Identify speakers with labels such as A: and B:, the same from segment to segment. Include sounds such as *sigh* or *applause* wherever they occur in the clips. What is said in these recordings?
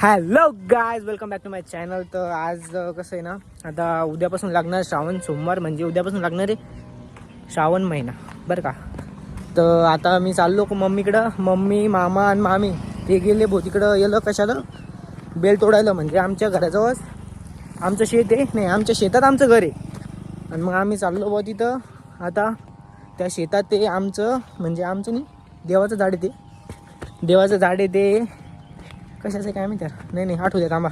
A: Hello guys welcome back to my channel तर आज कसं आहे ना आता उद्यापासून लागणार श्रावण सोमवार. म्हणजे उद्यापासून लागणार आहे श्रावण महिना बरं का? तर आता मी चाललो मम्मीकडं. मम्मी मामा आणि मामी ते गेले भो तिकडं. गेलं कशाला? बेल तोडायला म्हणजे आमच्या घराजवळच आमचं शेत आहे. नाही आमच्या शेतात आमचं घर आहे. आणि मग आम्ही चाललो बुवा तिथं. आता त्या शेतात ते आमचं म्हणजे आमचं नाही देवाचं झाड आहे ते. देवाचं झाड आहे ते. कशाचं काय माहिती यार? नाही नाही आठवू द्या थांबा.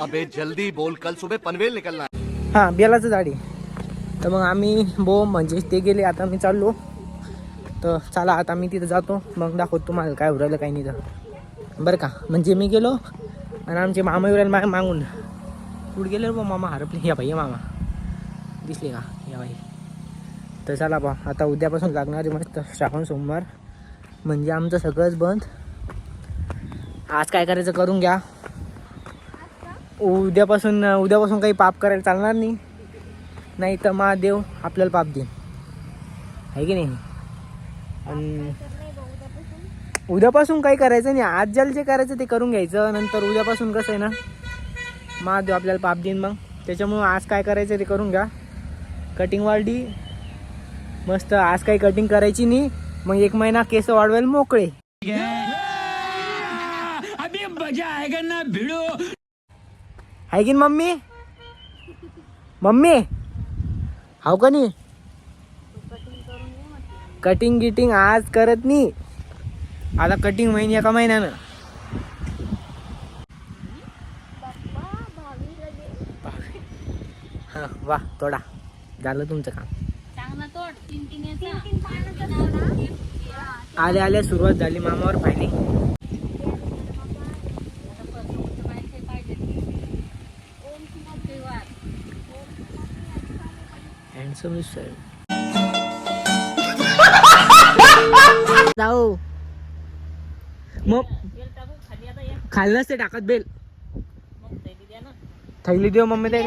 B: अबे जल्दी बोल कल सुबह पनवेल निकलना है।
A: हां बेलाचं झाड. आहे तर मग आम्ही बो म्हणजे ते गेले आता मी चाललो. तर चला आता मी तिथं जातो. मग दाखवतो तुम्हाला काय उरायलं काय नाही तर. बरं का? म्हणजे मी गेलो आणि आमचे मामा उरायला मा मागून. कुठे गेले बा मामा? हरपले या बाई या मामा. दिसले का? या बाई. तर चला बा आता उद्यापासून लागणारे मस्त श्रावण सोमवार. म्हणजे आमचं सगळंच बंद. आज काय करायचं करून घ्या. उद्यापासून उद्यापासून काही पाप करायला चालणार नाही. नाही तर महादेव आपल्याला पाप देईन. आहे की नाही? आणि उद्यापासून काही करायचं नाही. आज ज्याला जे करायचं ते करून घ्यायचं. नंतर उद्यापासून कसं आहे ना महादेव आपल्याला पाप देईन मग. त्याच्यामुळं आज काय करायचं ते करून घ्या. कटिंग वाढली. मस्त आज काही कटिंग करायची नाही. मग एक महिना केस वाढवायला मोकळे. आहे की मम्मी? मम्मी? हाव का नाही? कटिंग गिटिंग आज करत नाही. आता कटिंग महिने एका महिन्यानं? हां वा तोडा. झालं तुमचं काम. आले आल्या सुरुवात झाली मामावर पाहिली. हँडसम जाऊ. मग? खाली नसते टाकत बेल. थैली देऊ मम्मी ते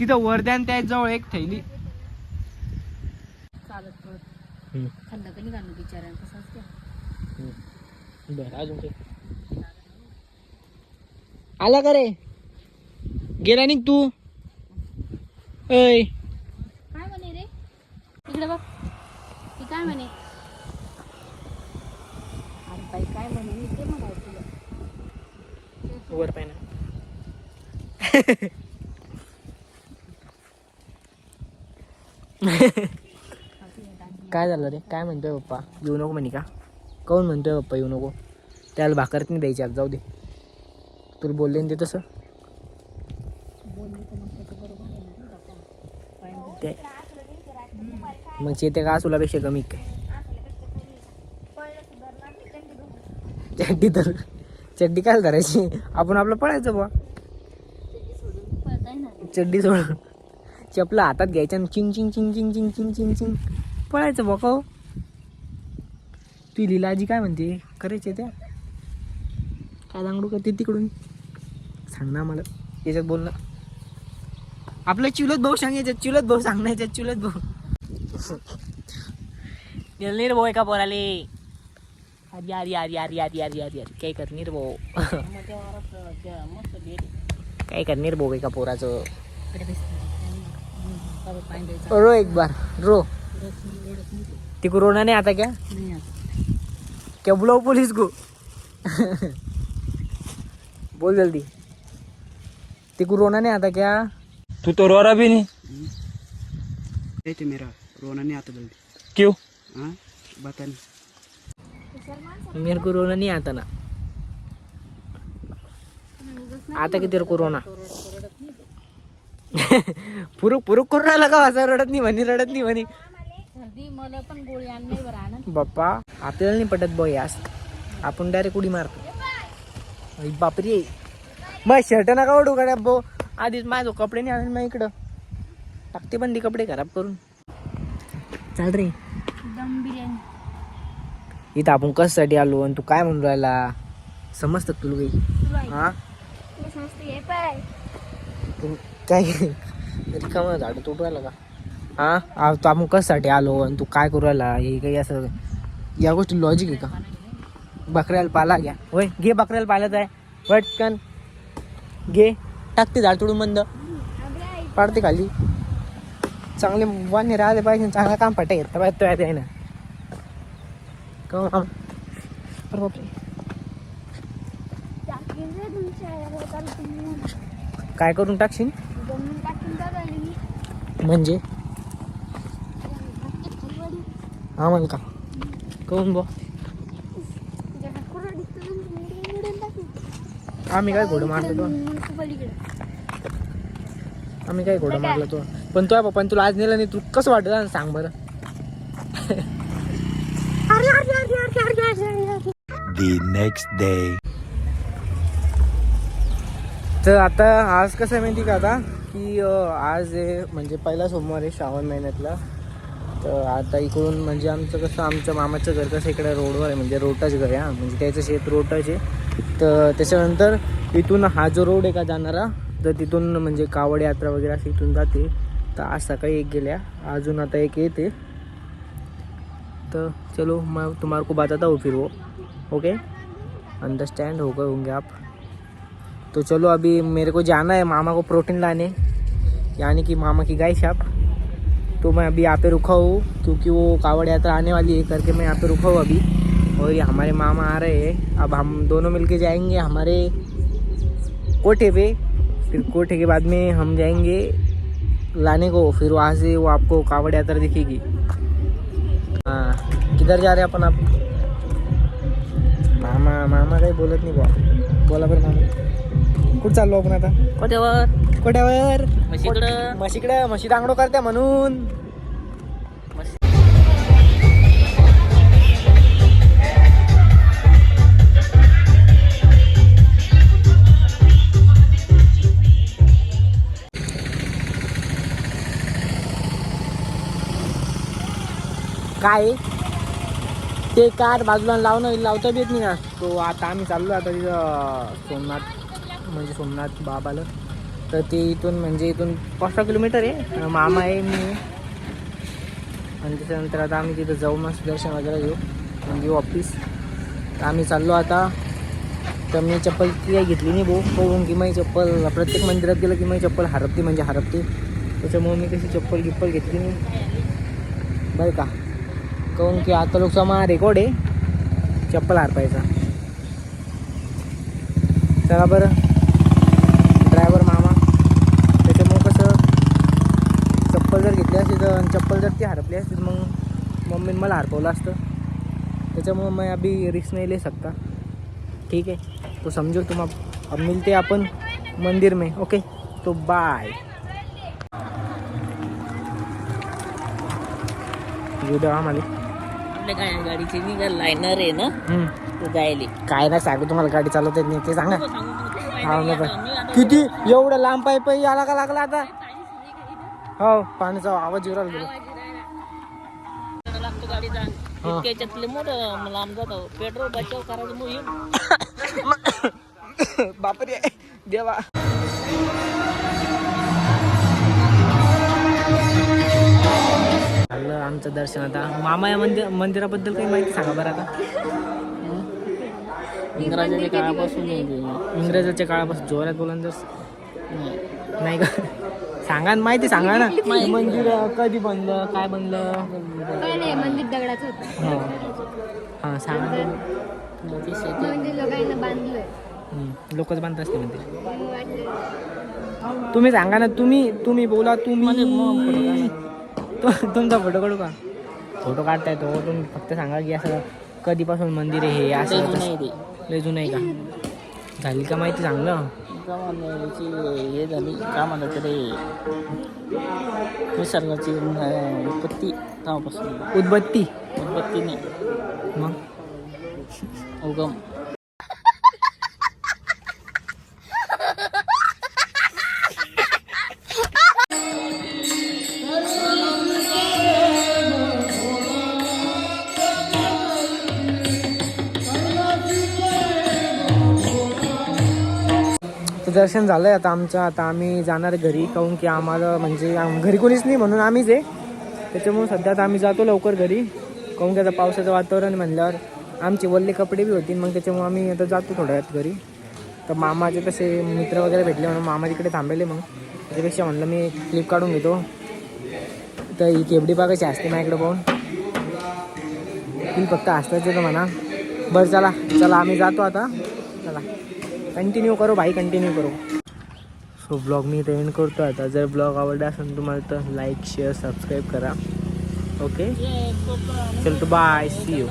A: तिथं वरद्यान त्या जवळ एक थैली
C: चालत. थंड कधी घालू
A: बरं अजून काही? आला का रे? गेला निघ तू. ऐ.
C: काय म्हणे रे? इकडे बघ. ती काय म्हणे? अरे बाई काय म्हणे? मी ते
A: वर पाहिजे *laughs* *laughs* काय झालं रे? काय म्हणतोय पप्पा? येऊ नको म्हणे का? काऊन म्हणतोय पप्पा येऊ नको? त्याला भाकरत नाही द्यायची आज जाऊ दे. तुला बोलले ना ते तसं. ते मग चेते का असुलापेक्षा कमी काय? चड्डी तर चड्डी काय धरायची? आपण आपलं पळायचं बुवा. चड्डी सोड चपला हातात घ्यायच्या आणि चिंग चिंग चिंग चिंग चिंग चिंग चिंग चिंग. पळायचं बघ हो ती लिलाजी काय म्हणते? करायचे त्या. काय दांगडू करते तिकडून? सांग ना मला याच्यात बोल ना. आपलं चुलत भाऊ सांग याच्यात चुलत भाऊ सांग ना याच्यात चुलत भाऊ निर् भाऊ एका पोराले. अरे यार यार यार यार यार यार यार काय करणार भाऊ. काय करणार भाऊ एका पोराचं. रो एक बार रो. तिको रोना नहीं आता क्या? क्या बुलाओ पुलिस को? बोल जल्दी. तिको रोना नहीं आता क्या?
D: तू तो रो रहा भी नहीं।
E: तो मेरा रोना नहीं आता जल्दी।
D: क्यों?
E: हाँ? बता नहीं।
A: मेरे को रोना नहीं आता ना। आता की तेरे को रोना? *laughs* पुरुक पुरुक करून राहिला का असं? रडत नाही म्हणे रडत नाही म्हणे.
C: सर्दी मला पण गोळी आणली बरं आनंद.
A: बाप्पा आपल्याला नाही पटत बॉय यास आपण डायरेक्ट उडी मारतो. अरे बापरे. मग शर्ट नका ओढू गाड्या बो आधीच माझं कपडे नाही आणले मग इकडं. टाकते पण ती कपडे खराब करून. चाल रे.
C: दम बिर्याणी.
A: इथं आपण कशासाठी आलो आणि तू काय म्हणून राहिला? समजतं का तुला काही? हा? तू काय? रिकामं झाड तोडू का? हा? तू आपण कशासाठी आलो आणि तू काय करू राहिला? हे काही असं या गोष्टी लॉजिक आहे का? बकऱ्याला पाला घ्या. होय घे बकऱ्याला पालत आहे पटकन. घे. टाकते झाड तोडून बंद. पाडते खाली. चांगले वाने राहिले पाहिजे चांगला काम पटे घेतलं पाहिजे तो आहे ना का काय करून टाकशील
F: जमून टाकीन का झाली मी
A: म्हणजे? हा म्हण का कहून बो आम्ही काय घोडं मारलो तो? आम्ही काय घोडं मारलो तो? पण तो पप्पा तुला आज नेलं नाही तू कसं वाटत सांग बरं.
B: The next day.
A: तर आता आज कसं आहे माहिती का आता? की आज आहे म्हणजे पहिला सोमवार आहे श्रावण महिन्यातला. तर आता इकडून म्हणजे आमचं कसं आमचं मामाचं घर कसं इकडे रोडवर आहे म्हणजे रोटाच घर आहे म्हणजे त्याचं शेत रोटाच आहे. तर त्याच्यानंतर इथून हा जो रोड आहे का जाणारा तर तिथून म्हणजे कावड यात्रा वगैरे असं इथून जाते. तर आज सकाळी एक गेल्या अजून आता एक येते. तर चलो मैं तुम्हारे को बताता हूँ फिर वो ओके अंडरस्टैंड होगा होंगे आप. तो चलो अभी मेरे को जाना है, मामा को प्रोटीन लाने। यानी कि मामा की गाय शॉप तो मैं अभी यहाँ पे रुका हूँ, क्योंकि वो कावड़ यात्रा आने वाली है, करके मैं यहाँ पे रुका हूँ अभी। और ये हमारे मामा आ रहे हैं। अब हम दोनों मिलके जाएँगे हमारे कोठे पे। फिर कोठे के बाद में हम जाएँगे लाने को। फिर वहाँ से वो आपको कावड़ यात्रा दिखेगी। हाँ किधर जा रहे अपन आप? मामा मामा काही बोलत नहीं बुवा बोला बरं मामा। कुठं चाललो आपण आता?
D: कोट्यावर.
A: कोट्यावर.
D: म्हशीकडं.
A: म्हशीकडं म्हशी दांगडो करते म्हणून. काय? ते कार बाजूला लावणं लावता बी येत नाही ना. तो आता आम्ही चाललो आता तिथं सोमनाथ. म्हणजे सोमनाथ बाबाला. तर ते इथून म्हणजे इथून पाच सहा किलोमीटर आहे. मामा आहे मी आणि त्याच्यानंतर आता आम्ही तिथं जाऊ मस्त दर्शन वगैरे घेऊ. म्हणजे ऑफिस तर आम्ही चाललो आता. तर मी चप्पल ती काही घेतली नाही भाऊ. बघून की माझी चप्पल प्रत्येक मंदिरात गेलं की माझी चप्पल हरपते म्हणजे हरपते. त्याच्यामुळे मी कशी चप्पल गिप्पल घेतली नाही. बरं का? काहून की आता लोकचा मा रेकॉर्ड आहे. चप्पल हरपायचा. चला बरं ड्रायव्हर मामा त्याच्यामुळं कसं चप्पल जर घेतली असती तर आणि चप्पल जर ती हरपली असती तर मग मम्मीने मला हरपवलं असतं. त्याच्यामुळं मैं अभी रिक्स नहीं ले सकता. ठीक है तो समझो तुम अब अब मिलते हैं अपन मंदिर में. ओके तो बाय
D: लायनर आहे ना जायले
A: काय नाही सांगू तुम्हाला गाडी चालवता येत नाही ते सांगा. हा.
D: मी
A: किती? एवढं लांब पाय पायी आला का लागला आता? हो पाण्याचा आवाज येऊ
D: लागतो गाडीचा. इतक्या याच्यातले मोठं जातो. पेट्रोल बचाव करायचं मोहीम. *coughs*
A: बापरे देवा. झालं आमचं दर्शन आता. मामा या मंदिर मंदिराबद्दल काही माहिती सांगा बरं आता.
D: इंग्रजाच्या काळापासून.
A: इंग्रजाच्या काळापासून जोरात बोला ना जर
D: नाही.
A: नाही का? सांगा ना माहिती सांगा ना. मंदिर कधी बनलं काय बनलं?
C: काय नाही मंदिर दगडाचं होतं.
A: हो. हां सांगा.
C: लोकांना बांधलंय.
A: लोकच बांधत असते
C: मग वाटलं
A: तुम्ही सांगा ना तुम्ही तुम्ही बोला तुम्ही. तुमचा फोटो काढू का? फोटो काढताय तो तुम्ही फक्त सांगा की असं कधीपासून मंदिर आहे हे असं.
D: आहे
A: जुनं आहे का? झाली का माहिती चांगलं?
D: गावाला याची हे झाली काय म्हणतात ते निसर्गाची अं, उत्पत्ती तेव्हापासून
A: उदबत्ती
D: उत्पत्ती नाही
A: मग
D: उगम
A: तर दर्शन आहे आता आमचं. आता आम्ही जाणार घरी. काहून की आम्हाला म्हणजे घरी कोणीच नाही म्हणून आम्हीच आहे. त्याच्यामुळे सध्या आता आम्ही जातो लवकर घरी. काहून की आता पावसाचं वातावरण म्हणल्यावर आमचे वल्ले कपडे बी होतील. मग त्याच्यामुळे आम्ही आता जातो थोड्या वेळात घरी. तर मामाचे तसे मित्र वगैरे भेटले म्हणून मामा तिकडे थांबलेले मग. त्याच्यापेक्षा म्हणलं मी क्लिप काढून घेतो. तर ही केबडी बागाची असते माझ्याकडे पाहून. ती फक्त असताच येतो म्हणा. बरं चला. चला आम्ही जातो आता. चला. कंटिन्यू करू भाई कंटिन्यू करू. सो ब्लॉग मी इथे एंड करतो आता. जर ब्लॉग आवडला असेल तुम्हाला तर लाईक शेअर सबस्क्राईब करा. ओके चल तो बाय सी यू